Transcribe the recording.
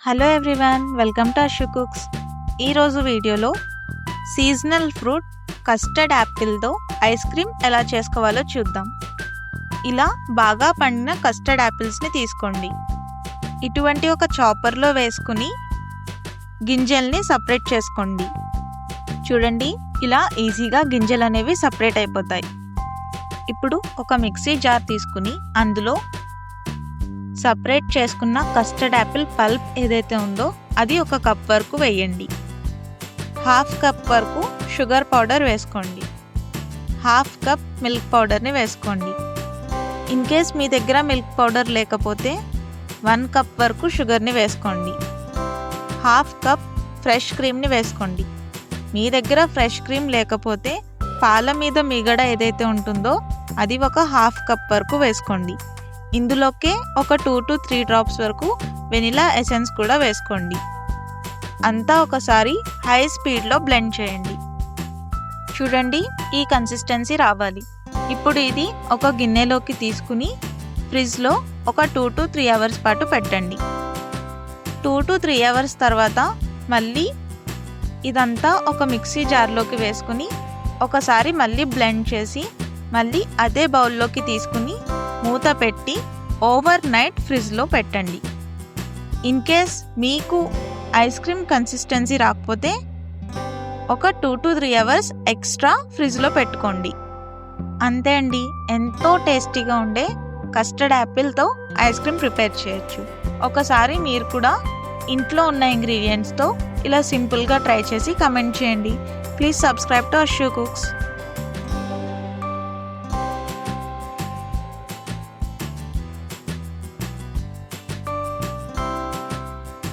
Hello everyone welcome to Ashu Cooks ఈరోజు వీడియోలో seasonal fruit custard యాపిల్తో ఐస్ క్రీమ్ ఎలా చేసుకోవాలో చూద్దాం. ఇలా బాగా పండిన కస్టర్డ్ యాపిల్స్ని తీసుకోండి. ఇటువంటి ఒక చాపర్లో వేసుకుని గింజల్ని సపరేట్ చేసుకోండి. చూడండి ఇలా ఈజీగా గింజలు అనేవి సపరేట్ అయిపోతాయి. ఇప్పుడు ఒక మిక్సీ జార్ తీసుకుని అందులో సపరేట్ చేసుకున్న కస్టర్డ్ యాపిల్ పల్ప్ ఏదైతే ఉందో అది ఒక కప్ వరకు వేయండి. హాఫ్ కప్ వరకు షుగర్ పౌడర్ వేసుకోండి. హాఫ్ కప్ మిల్క్ పౌడర్ని వేసుకోండి. ఇన్ కేస్ మీ దగ్గర మిల్క్ పౌడర్ లేకపోతే వన్ కప్ వరకు షుగర్ని వేసుకోండి. హాఫ్ కప్ ఫ్రెష్ క్రీమ్ని వేసుకోండి. మీ దగ్గర ఫ్రెష్ క్రీమ్ లేకపోతే పాల మీద మిగడ ఏదైతే ఉంటుందో అది ఒక హాఫ్ కప్ వరకు వేసుకోండి. ఇందులోకే ఒక టూ టు త్రీ డ్రాప్స్ వరకు వెనిలా ఎసెన్స్ కూడా వేసుకోండి. అంతా ఒకసారి హై స్పీడ్లో బ్లెండ్ చేయండి. చూడండి ఈ కన్సిస్టెన్సీ రావాలి. ఇప్పుడు ఇది ఒక గిన్నెలోకి తీసుకుని ఫ్రిడ్జ్లో ఒక టూ టు త్రీ అవర్స్ పాటు పెట్టండి. టూ టు త్రీ అవర్స్ తర్వాత మళ్ళీ ఇదంతా ఒక మిక్సీ జార్లోకి వేసుకుని ఒకసారి మళ్ళీ బ్లెండ్ చేసి మళ్ళీ అదే బౌల్లోకి తీసుకుని మూత పెట్టి ఓవర్ నైట్ ఫ్రిడ్జ్లో పెట్టండి. ఇన్ కేస్ మీకు ఐస్ క్రీమ్ కన్సిస్టెన్సీ రాకపోతే ఒక two to three hours extra ఫ్రిడ్జ్లో పెట్టుకోండి. అంతే అండి. ఎంతో టేస్టీగా ఉండే కస్టర్డ్ యాపిల్తో ఐస్ క్రీమ్ ప్రిపేర్ చేయొచ్చు. ఒకసారి మీరు కూడా ఇంట్లో ఉన్న ఇంగ్రీడియంట్స్తో ఇలా సింపుల్గా ట్రై చేసి కమెంట్ చేయండి. Please subscribe to Ashu Cooks.